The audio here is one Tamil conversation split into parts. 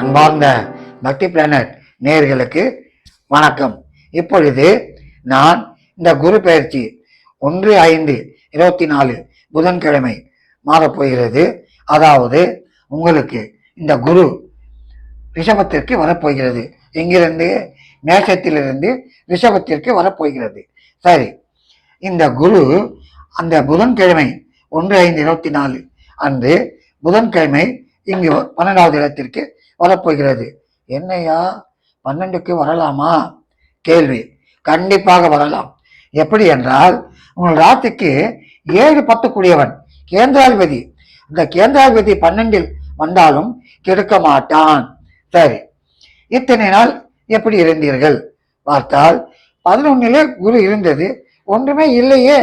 அன்பார்ந்த பக்தி பிளானட் நேர்களுக்கு வணக்கம். இப்பொழுது நான் இந்த குரு பயிற்சி ஒன்று ஐந்து இருபத்தி நாலு புதன்கிழமை மாறப்போகிறது. அதாவது உங்களுக்கு இந்த குரு ரிஷபத்திற்கு வரப்போகிறது. இங்கிருந்து மேஷத்திலிருந்து ரிஷபத்திற்கு வரப்போகிறது. சரி இந்த குரு அந்த புதன்கிழமை ஒன்று ஐந்து இருபத்தி நாலு அன்று புதன்கிழமை இங்கு பன்னெண்டாவது இடத்திற்கு வரப்போகிறது. என்னையா? பன்னெண்டுக்கு வரலாமா? கேள்வி. கண்டிப்பாக வரலாம். எப்படி என்றால் உங்கள் ராத்திக்கு ஏழு பத்து கூடியவன் கேந்திராதிபதி. இந்த கேந்திராதிபதி பன்னெண்டில் வந்தாலும் கெடுக்க மாட்டான். சரி. இத்தனை நாள் எப்படி இருந்தீர்கள்? பார்த்தால் பதினொன்னிலே குரு இருந்தது. ஒன்றுமே இல்லையே.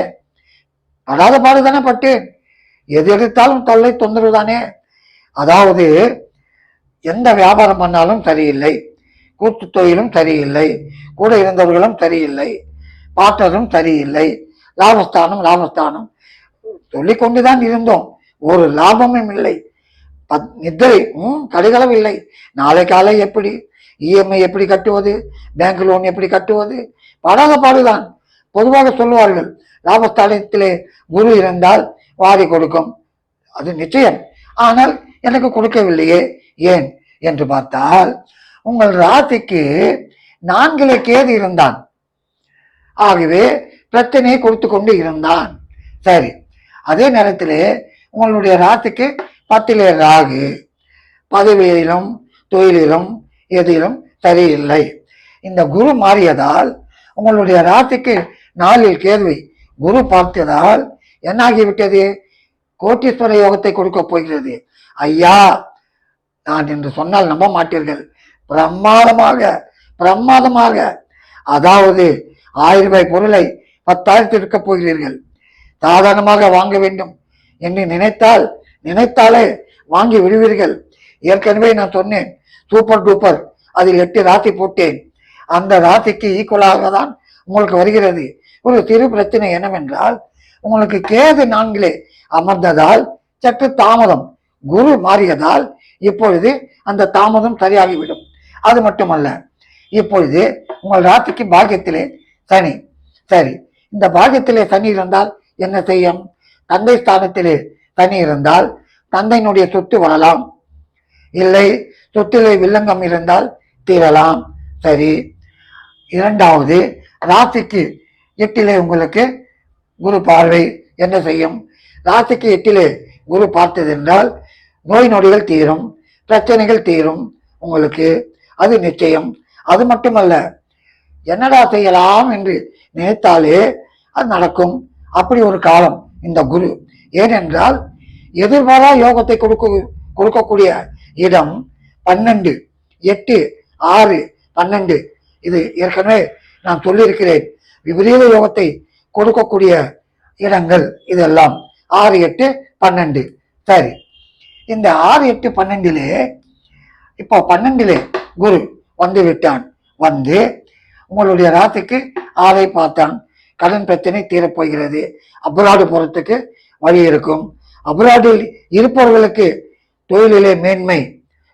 அடாத பாடுதானே பட்டு. எது எடுத்தாலும் தொல்லை தொந்தரவு தானே அதாவது எந்த வியாபாரம் பண்ணாலும் சரியில்லை. கூட்டு தொழிலும் சரியில்லை. கூட இருந்தவர்களும் சரியில்லை. பார்த்ததும் சரியில்லை. லாபஸ்தானம் லாபஸ்தானம். சொல்லிக்கொண்டு கொண்டுதான் இருந்தோம். ஒரு லாபமும் இல்லை. பத்- நித்திரை ம் கடுகளவில்லை நாளை காலை எப்படி? இஎம்ஐ எப்படி கட்டுவது? பேங்க் லோன் எப்படி கட்டுவது? படாத பாடுதான். பொதுவாக சொல்லுவார்கள் லாபஸ்தானத்திலே குரு இருந்தால் வாரி கொடுக்கும். அது நிச்சயம். ஆனால் எனக்கு கொடுக்கவில்லையே. ஏன் என்று பார்த்தால் உங்கள் ராசிக்கு நான்கிலே கேது இருந்தான். ஆகவே பிரச்சனையை கொடுத்து கொண்டு இருந்தான். சரி அதே நேரத்தில் உங்களுடைய ராசிக்கு பத்திலே ராகு. பதவியிலும் தொழிலிலும் எதிலும் சரியில்லை. இந்த குரு மாறியதால் உங்களுடைய ராசிக்கு நாளில் கேள்வி குரு பார்த்ததால் என்னாகிவிட்டது? கோட்டீஸ்வர யோகத்தை கொடுக்க போகிறது. ஐயா நான் என்று சொன்னால் நம்ப மாட்டீர்கள். பிரமாதமாக பிரமாதமாக அதாவது ஆயிரம் ரூபாய் பொருளை பத்தாயிரத்தில் இருக்க போகிறீர்கள். சாதாரணமாக வாங்க வேண்டும் என்று நினைத்தால் நினைத்தாலே வாங்கி விடுவீர்கள். ஏற்கனவே நான் சொன்னேன் சூப்பர் டூப்பர் அதில் எட்டு ராசி போட்டேன். அந்த ராசிக்கு ஈக்குவலாக தான் உங்களுக்கு வருகிறது. ஒரு சிறு பிரச்சனை என்னவென்றால் உங்களுக்கு கேது நான்கிலே அமர்ந்ததால் சற்று தாமதம். குரு மாறியதால் இப்பொழுது அந்த தாமதம் சரியாகிவிடும். அது மட்டுமல்ல இப்பொழுது உங்கள் ராசிக்கு பாக்கியத்திலே சனி. சரி இந்த பாக்கியத்திலே சனி இருந்தால் என்ன செய்யும்? தந்தை ஸ்தானத்திலே சனி இருந்தால் தந்தையினுடைய சொத்து வரலாம். இல்லை சொத்திலே வில்லங்கம் இருந்தால் தீரலாம். சரி இரண்டாவது ராசிக்கு எட்டிலே உங்களுக்கு குரு பார்வை என்ன செய்யும்? ராசிக்கு எட்டிலே குரு பார்த்தது என்றால் நோய் நொடிகள் தீரும் பிரச்சனைகள் தீரும் உங்களுக்கு. அது நிச்சயம். அது மட்டுமல்ல என்னடா செய்யலாம் என்று நினைத்தாலே அது நடக்கும். அப்படி ஒரு காலம் இந்த குரு. ஏனென்றால் எதிர்பாரா யோகத்தை கொடுக்க கொடுக்கக்கூடிய இடம் பன்னெண்டு எட்டு ஆறு பன்னெண்டு. இது ஏற்கனவே நான் சொல்லியிருக்கிறேன். விபரீத யோகத்தை கொடுக்கக்கூடிய இடங்கள் இதெல்லாம். ஆறு எட்டு பன்னெண்டு. சரி. இந்த ஆறு எட்டு பன்னெண்டிலே இப்போ பன்னெண்டிலே குரு வந்து விட்டான். வந்து உங்களுடைய ராசிக்கு ஆளை பார்த்தான். கடன் பிரச்சனை தீரப்போகிறது. அபராடு போகிறதுக்கு வழி இருக்கும். அபராடில் இருப்பவர்களுக்கு தொழிலிலே மேன்மை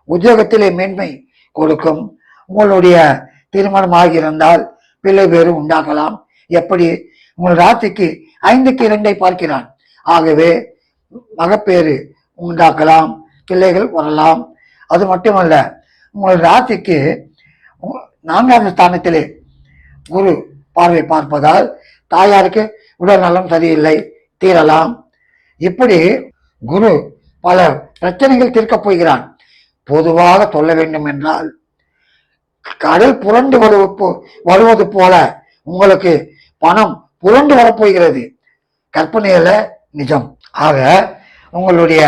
உத்தியோகத்திலே மேன்மை கொடுக்கும். உங்களுடைய திருமணமாக இருந்தால் பிள்ளை பேரு உண்டாகலாம். எப்படி? உங்கள் ராத்திக்கு ஐந்துக்கு இரண்டை பார்க்கிறான். ஆகவே மகப்பேறு உண்டாக்கலாம் பிள்ளைகள் வரலாம். அது மட்டுமல்ல உங்கள் ராசிக்கு நான்காவது ஸ்தானத்திலே குரு பார்வை பார்ப்பதால் தாயாருக்கு உடல் நலம் சரியில்லை தீரலாம். இப்படி குரு பல பிரச்சனைகள் தீர்க்கப் போகிறான். பொதுவாக சொல்ல வேண்டும் என்றால் கடல் புரண்டு வருவது போ- வருவது போல உங்களுக்கு பணம் புரண்டு வரப்போகிறது கற்பனையில நிஜம். ஆக உங்களுடைய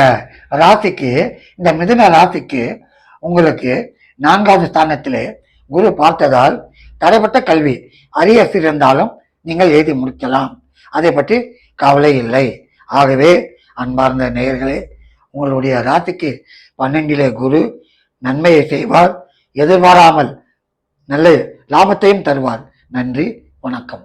ராசிக்கு இந்த மிதுன ராசிக்கு உங்களுக்கு நான்காவது ஸ்தானத்தில் குரு பார்த்ததால் தடைப்பட்ட கல்வி அரியஸ் இருந்தாலும் நீங்கள் எழுதி முடிக்கலாம். அதை பற்றி கவலை இல்லை. ஆகவே அன்பார்ந்த நேயர்களே உங்களுடைய ராசிக்கு பன்னெண்டிலே குரு நன்மையை செய்வார் எதிர்பாராமல் நல்ல லாபத்தையும் தருவார். நன்றி வணக்கம்.